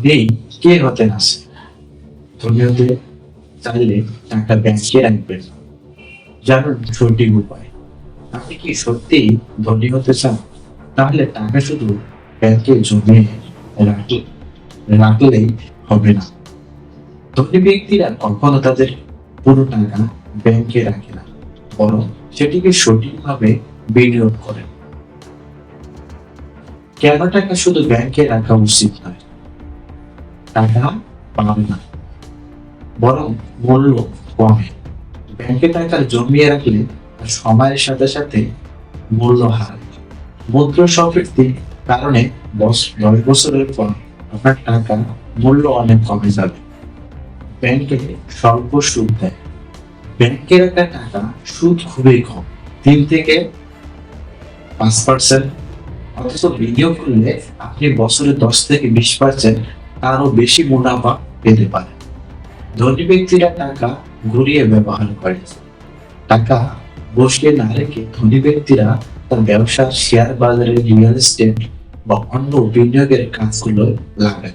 ধনী কে হতে আসে ধনী হতে চাইলে টাকা ব্যাংকে রাখবেন জানুন সঠিক উপায়। আপনি কি সত্যি ধনী হতে চান? তাহলে টাকা শুধু ব্যাংকে জমিয়ে রাখলে, রাখলেই হবে না। ধনী ব্যক্তিরা কখনো তাদের পুরো টাকা ব্যাংকে রাখে না, বরং সেটিকে সঠিকভাবে বিনিয়োগ করেন কেন টাকা শুধু ব্যাংকে রাখা উচিত নয় টাকা পাবে না। বরং মূল্য কমে। ব্যাংকে টাকা জমিয়ে রাখলে সময়ের সাথে সাথে মূল্য হারায় মুদ্রা সম্পৃক্তির কারণে বস- দশ বছরের পর আপনার টাকা মূল্য অনেক কমে যাবে। ব্যাংকে স্বল্প সুদ দেয়। ব্যাংকে রাখা টাকা সুদ খুবই কম। তিন থেকে পাঁচ পার্সেন্ট অথচ বিনিয়োগ করলে আপনি বছরে দশ থেকে বিশ পার্সেন্ট আরও বেশি মুনাফা পেতে পারেন ধনী ব্যক্তিরা টাকা ঘুরিয়ে ব্যবহার করে। টাকা বসিয়ে না রেখে ধনী ব্যক্তিরা তার ব্যবসা শেয়ার বাজারে রিয়েল এস্টেট বা অন্য বিনিয়োগের কাজগুলো লাগান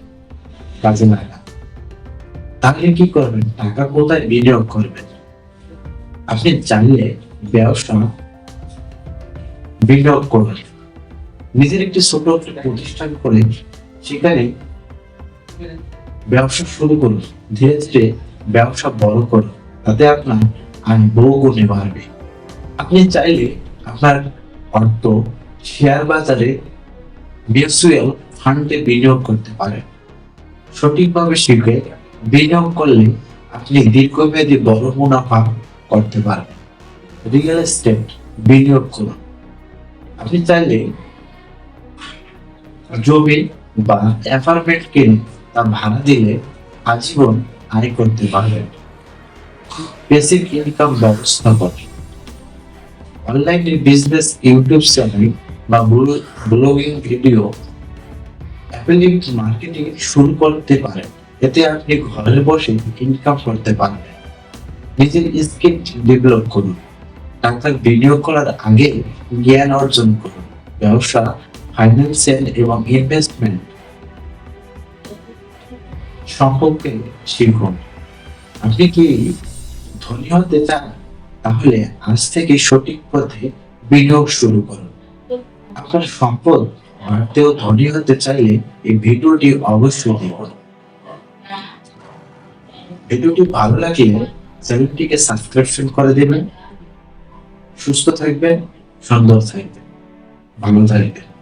কাজে লাগান তাহলে কি করবেন? টাকা কোথায় বিনিয়োগ করবেন? আপনি চাইলে ব্যবসা বিনিয়োগ করবেন নিজের একটি ছোট প্রতিষ্ঠান করে সেখানে ব্যবসা শুরু করুন। ধীরে ধীরে ব্যবসা বড় করুন। তাতে আপনার আয় বহুগুণে বাড়বে। আপনি চাইলে আপনার অর্থ শেয়ার বাজারে মিউচুয়াল ফান্ডে বিনিয়োগ করতে পারেন। সঠিকভাবে শিখে বিনিয়োগ করলে আপনি দীর্ঘমেয়াদী বড় মুনাফা করতে পারবেন। রিয়েল এস্টেট বিনিয়োগ করুন। আপনি চাইলে জমি বা অ্যাপার্টমেন্ট কিনে তা ভাড়া দিলে আজীবন আয় করতে পারবেন বেসিক ইনকাম ব্যবস্থা করে। অনলাইনে বিজনেস ইউটিউব চ্যানেল বা ব্লগিং ভিডিও অ্যাফিলিয়েট মার্কেটিং শুরু করতে পারেন এতে আপনি ঘরে বসে ইনকাম করতে পারবেন। নিজের স্কিল ডেভেলপ করুন। টাকা বিনিয়োগ করার আগে জ্ঞান অর্জন করুন। ব্যবসা ফাইন্যান্সিয়াল এবং ইনভেস্টমেন্ট সম্পর্কে শিখুন আপনি কি ধনী হতে চান? তাহলে আজ থেকে সঠিক পথে বিনিয়োগ শুরু করুন। আপনার সম্পদ বাড়তেও ধনী হতে চাইলে এই ভিডিওটি অবশ্যই দেখুন। ভিডিওটি ভালো লাগলে চ্যানেলটিকে সাবস্ক্রিপশন করে দেবেন। সুস্থ থাকবেন, সুন্দর থাকবেন। ভালো থাকবেন।